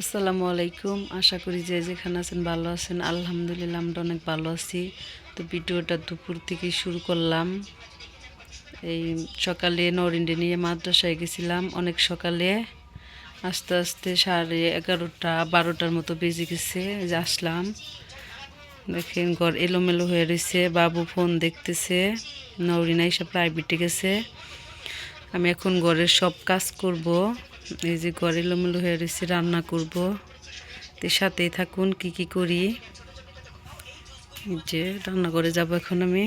আসসালামু আলাইকুম। আশা করি যে যেখানে আছেন ভালো আছেন। আলহামদুলিল্লাহ, আমরা অনেক ভালো আছি। তো ভিডিওটা দুপুর থেকে শুরু করলাম। এই সকালে নরিন্ডে নিয়ে মাদ্রাসায় গেছিলাম। অনেক সকালে আস্তে আস্তে সাড়ে এগারোটা, বারোটার মতো বেজে গেছে। যে আসলাম। দেখেন ঘর এলোমেলো হয়ে রয়েছে। বাবু ফোন দেখতেছে। নরিনা এসে প্রাইভেটে গেছে। আমি এখন ঘরের সব কাজ করব। এই যে ঘরে এলোমেলো হয়ে রয়েছে, রান্না করব। তো সাথেই থাকুন, কি কি করি? যে রান্না করে যাব এখন আমি।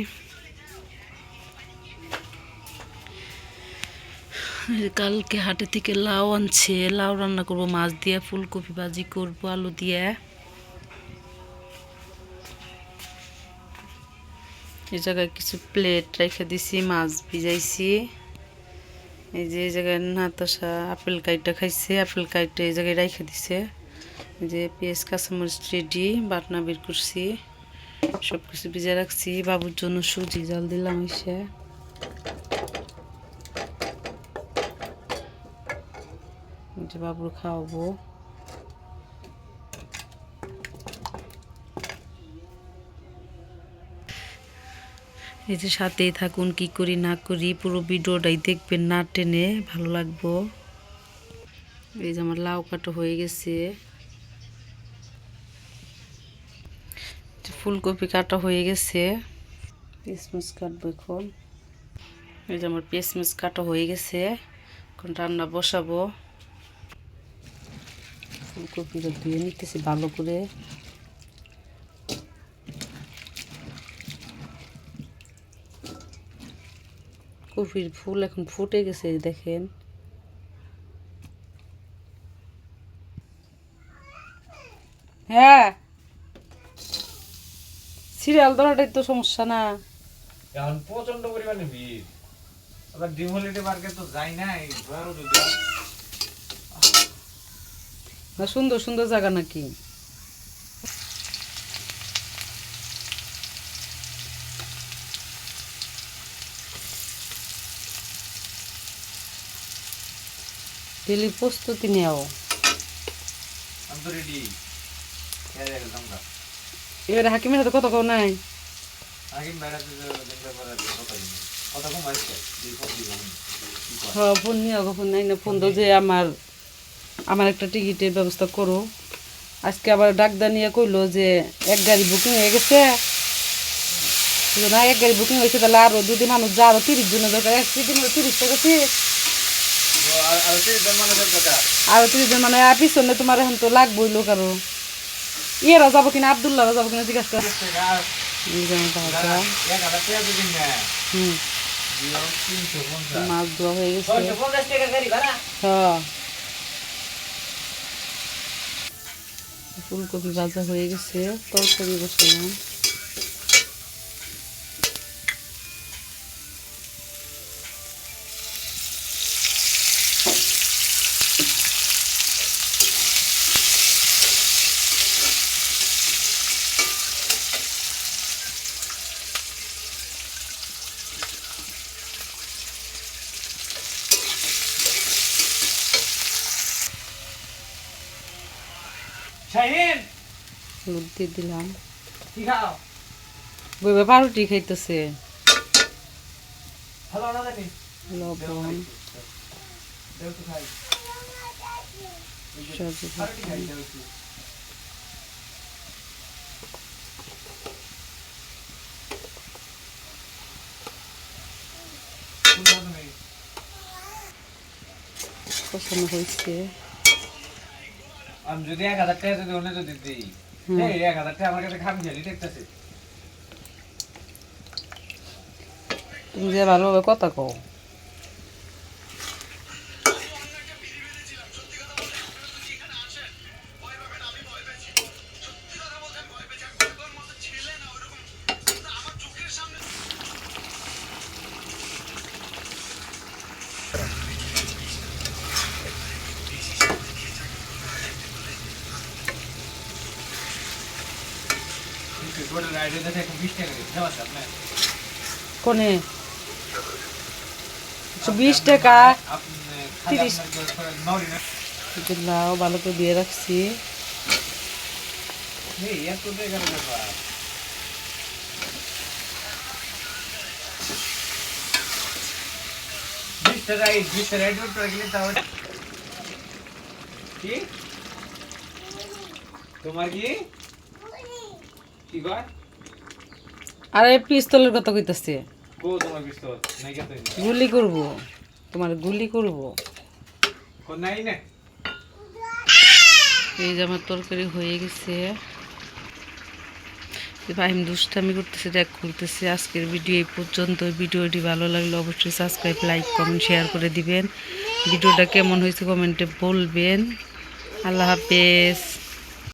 কালকে হাটে থেকে লাউ আনছে, লাউ রান্না করব, মাছ দিয়ে, ফুলকপি ভাজি করব, আলু দিয়ে। এই জায়গায় কিছু প্লেট রেখে দিছি, মাছ ভিজাইছি। এই যে এই জায়গায় নাতাশা আপেল কাইটটা খাইছে, আপেল কাইটটা এই জায়গায় রাইখে দিছে। যে পেঁয়াজ, কাঁচামরিচ রেডি বাটনা বের করছি সব কিছু ভিজে রাখছি। বাবুর জন্য সুজি, জল দিলাম এসে বাবুর খাওয়াবো। এই যে সাথেই থাকুন, কি করি না করি, পুরো ভিডিওটাই দেখবেন না টেনে, ভালো লাগবো। এই যে আমার লাউ কাটা হয়ে গেছে। ফুলকপি কাটা হয়ে গেছে। পেঁচমুচ কাটবো এখন। এই যে আমার পেঁচমুচ কাটা হয়ে গেছে। এখন রান্না বসাবো। ফুলকপিটা ধুয়ে নিতেছি ভালো করে। কপির ফুল এখন ফুটে গেছে দেখেন। হ্যাঁ। সিরিয়াল ধরাটাই তো সমস্যা না। এখন প্রচণ্ড পরিমাণে ভিড়। আবার ডিম হলিডে পার্কে তো যাই নাই বড় যদি না সুন্দর সুন্দর জায়গা নাকি? ডেলি প্রস্তুতি নেও। তো এবার হাকিমের সাথে কত নাই? নেই কম দুই ফোন কর হ্যাঁ ফোন নিয়ে ফোন নাই না ফোন দাও যে আমার আমার একটা টিকিটের ব্যবস্থা করো। আজকে আবার ডাক্তার নিয়ে কইলো যে এক গাড়ি বুকিং হয়ে গেছে। না এক গাড়ি বুকিং হয়েছে তাহলে আরও দুদিন মানুষ যা আরও তিরিশ জনের দরকার। এক সিটি মানে তিরিশ টাকা সিট আর তিরিশ জন মানে আর পিছনে তোমার এখন তো লাগবোই লোক আরও। ইয়েরা যাব কিনা আবদুল্লাহরা যাব কিনা জিজ্ঞাসা মাছ ধোয়া হয়ে গেছে। হ্যাঁ। ফুলকপি ভাজা হয়ে গেছে, তরকারি বসালাম। হলুদ দিয়ে দিলাম। বইবা পাউরুটি খাইতেছে। লবণ। কষানো হয়েছে। আমি যদি এক হাজার টাকা যদি অন্য যদি দিই। এই এক হাজার টাকা আমার কাছে খাম জানি দেখতেছে। তুমি যে ভালোভাবে কথা কও। কোনে? বিশ টাকা। তিরিশ। লাউ ভালো করে দিয়ে রাখছি। এই এত কি কয়? আরে পিস্তলের কথা কইতাছে। কো তোমার পিস্তল নাই কে গুলি করব তোমার গুলি করব। কোন নাই না। এই যে আমার তরকারি হয়ে গেছে। ফাহিম দুষ্টামি করতেছে দেখ করতেছে আজকের ভিডিও এই পর্যন্ত। ভিডিওটি ভালো লাগলে অবশ্যই সাবস্ক্রাইব লাইক কমেন্ট শেয়ার করে দিবেন। ভিডিওটা কেমন হয়েছে কমেন্টে বলবেন। আল্লাহ হাফেজ।